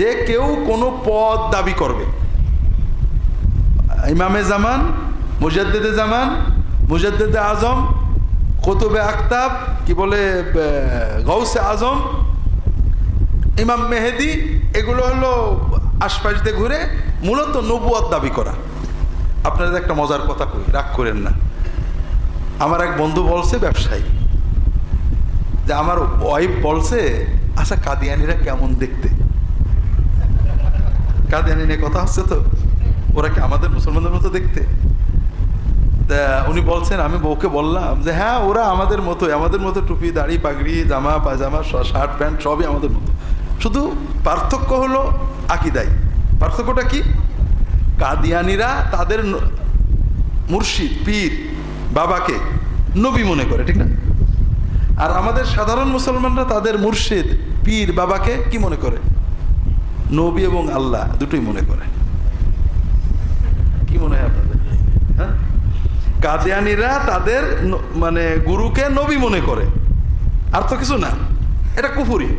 যে কেউ কোনো পদ দাবি করবে। ইমামে জামান, মুজাদ্দেদে জামান, মুজাদ্দেদে আজম কতুবে আক্তাব কি বলে গৌসে আজম, ইমাম মেহেদি, এগুলো হলো আশপাশ দিয়ে ঘুরে মূলত নবুয়াদ দাবি করা। আপনাদের একটা মজার কথা কই, রাগ করেন না। আমার এক বন্ধু বলছে, ব্যবসায়ী, যে আমার ওয়াইফ বলছে আচ্ছা কাদিয়ানিরা কেমন দেখতে? কাদিয়ানি নিয়ে কথা হচ্ছে তো? ওরা কি আমাদের মুসলমানদের মতো দেখতে? তা উনি বলছেন, আমি বউকে বললাম যে হ্যাঁ ওরা আমাদের মতো আমাদের মতো টুপি, দাড়ি, পাগড়ি, জামা, পায়জামা, শ- শার্ট, প্যান্ট সবই আমাদের মতো। শুধু পার্থক্য হলো আকিদাই। পার্থক্যটা কি? কাদিয়ানিরা তাদের মুর্শিদ, পীর, বাবাকে নবী মনে করে, ঠিক না? আর আমাদের সাধারণ মুসলমানরা তাদের মুর্শিদ, পীর, বাবাকে কি মনে করে? নবী এবং আল্লাহ দুটোই মনে করে। কি মনে হয় আপনাদের? হ্যাঁ? কাদিয়ানিরা তাদের মানে গুরুকে নবী মনে করে। আর তো কিছু না। এটা কুফুরি।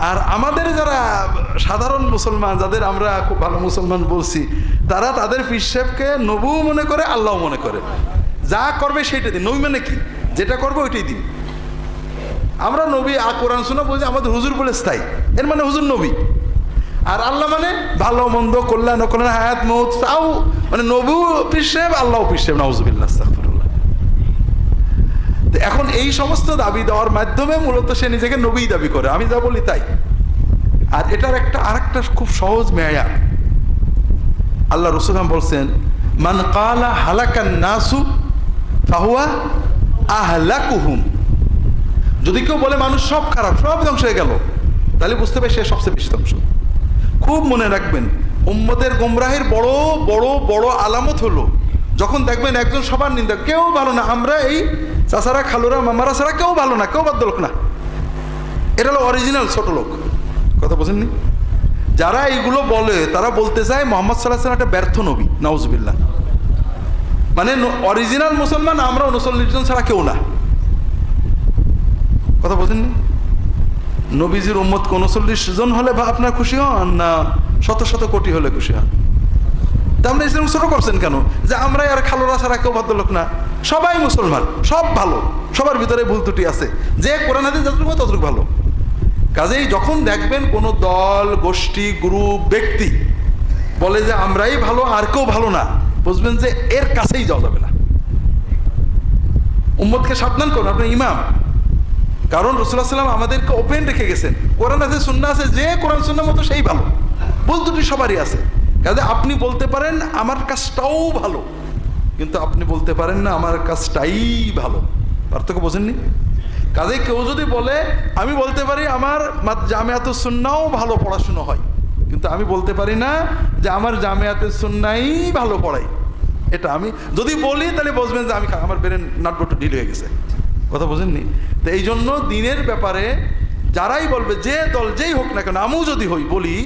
আর আমাদের যারা সাধারণ মুসলমান, যাদের আমরা খুব ভালো মুসলমান বলছি, তারা তাদের পিসেবকে নবু মনে করে আল্লাহ মনে করে। যা করবে সেইটা দিন। নবী মানে কি? যেটা করবে ওইটাই দিন। আমরা নবী, আ কোরআন শোনা বলছি, আমাদের হুজুর বলে স্থায়ী। এর মানে হুজুর নবী। আর আল্লাহ মানে ভালো মন্দ কল্যাণ অকল্যাণ হায়াত মৌত তাও মানে নবু পিসেব আল্লাহ পিসেব আস্তাগফিরুল্লাহ। এখন এই সমস্ত দাবি দেওয়ার মাধ্যমে মূলত সে নিজেকে নবী দাবি করে, আমি যা বলি তাই। আর এটার একটা, আরেকটা খুব সহজ মেয়ার। আল্লাহ রসুলাম বলছেন, মান কালা হালাকান নাসু ফাহুয়া আহলাকুহুম। যদি কেউ বলে মানুষ সব খারাপ, সব ধ্বংস হয়ে গেল, তাহলে বুঝতে পারি সে সবচেয়ে বেশি ধ্বংস। খুব মনে রাখবেন উম্মদের গোমরাহের বড় বড় বড় আলামত হলো, যখন দেখবেন একজন সবার নিন্দা, কেউ ভালো না, আমরা এই চাচারা, খালুরা, মামারা ছাড়া কেউ ভালো না, কেউ বাদ্য লোক না। এটা হলো অরিজিনাল ছোট লোক। কথা বোঝেননি? যারা এইগুলো বলে, তারা বলতে চায় মোহাম্মদ সাল্লাহ সাল্লাম একটা ব্যর্থ নবী নওয়াজবিল্লাহ মানে অরিজিনাল মুসলমান আমরা উনচল্লিশ জন ছাড়া কেউ না। কথা বোঝেননি? নবীজির উম্মত কোন চল্লিশ জন হলে বা আপনার খুশি হন না শত শত কোটি হলে খুশি হন? তা ইসলাম ছোট করছেন কেন? যে আমরা আর খালোরা ছাড়া কেউ ভদ্রলোক না। সবাই মুসলমান, সব ভালো। সবার ভিতরে ভুল ত্রুটি আছে। যে কোরআন হাতে যতটুকু ততটুকু ভালো। কাজেই যখন দেখবেন কোনো দল, গোষ্ঠী, গ্রুপ, ব্যক্তি বলে যে আমরাই ভালো, আর কেউ ভালো না, বুঝবেন যে এর কাছেই যাওয়া যাবে না। উম্মদকে সাবধান করুন আপনার ইমাম। কারণ রসুল্লাহ সাল্লাম আমাদেরকে ওপেন রেখে গেছেন। কোরআন আছে সুন্না আছে, যে কোরআন সুন্না মতো সেই ভালো। ভুল দুটি সবারই আছে। কাজে আপনি বলতে পারেন, আমার কাজটাও ভালো। কিন্তু আপনি বলতে পারেন না, আমার কাজটাই ভালো। পার্থক্য বোঝেননি? কাজে কেউ যদি বলে, আমি বলতে পারি, আমার জামিয়াত সুন্নাও ভালো পড়াশুনো হয়। কিন্তু আমি বলতে পারি না যে আমার জামিয়াতের সুন্নাই ভালো পড়াই এটা আমি যদি বলি, তাহলে বুঝবেন যে আমি আমার ব্রেন নাটবটু ঢিল হয়ে গেছে। কথা বোঝেননি? তো এই জন্য দিনের ব্যাপারে যারাই বলবে যে দল যেই হোক না কেন, আমিও যদি হই, বলি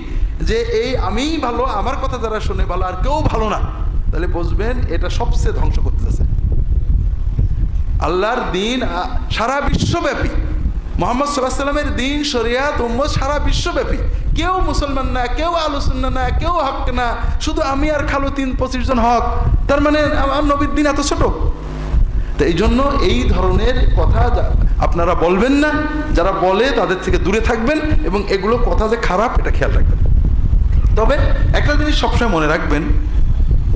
যে এই আমিই ভালো, আমার কথা যারা শুনে ভালো, আর কেউ ভালো না, তাহলে বুঝবেন এটা সবচেয়ে ধ্বংস করতেছে। আল্লাহর দিন সারা বিশ্বব্যাপী, মোহাম্মদ সাল্লাহ সাল্লামের দিন, শরিয়াত, উম্মত, সারা বিশ্বব্যাপী। কেউ মুসলমান না, কেউ আলোচনা না, কেউ হক না, শুধু আমি আর খালো তিন পঁচিশ জন হক। তার মানে আমার নবীর দিন এত ছোট। তো এই জন্য এই ধরনের কথা আপনারা বলবেন না, যারা বলে তাদের থেকে দূরে থাকবেন এবং এগুলো কথা যে খারাপ, এটা খেয়াল রাখবেন। তবে একটা জিনিস সবসময় মনে রাখবেন,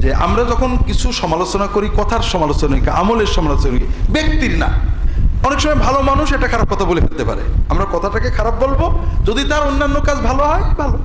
যে আমরা যখন কিছু সমালোচনা করি, কথার সমালোচনা করি, আমলের সমালোচনা করি, ব্যক্তির না। অনেক সময় ভালো মানুষ এটা খারাপ কথা বলে ফেলতে পারে। আমরা কথাটাকে খারাপ বলব, যদি তার অন্যান্য কাজ ভালো হয়, ভালো।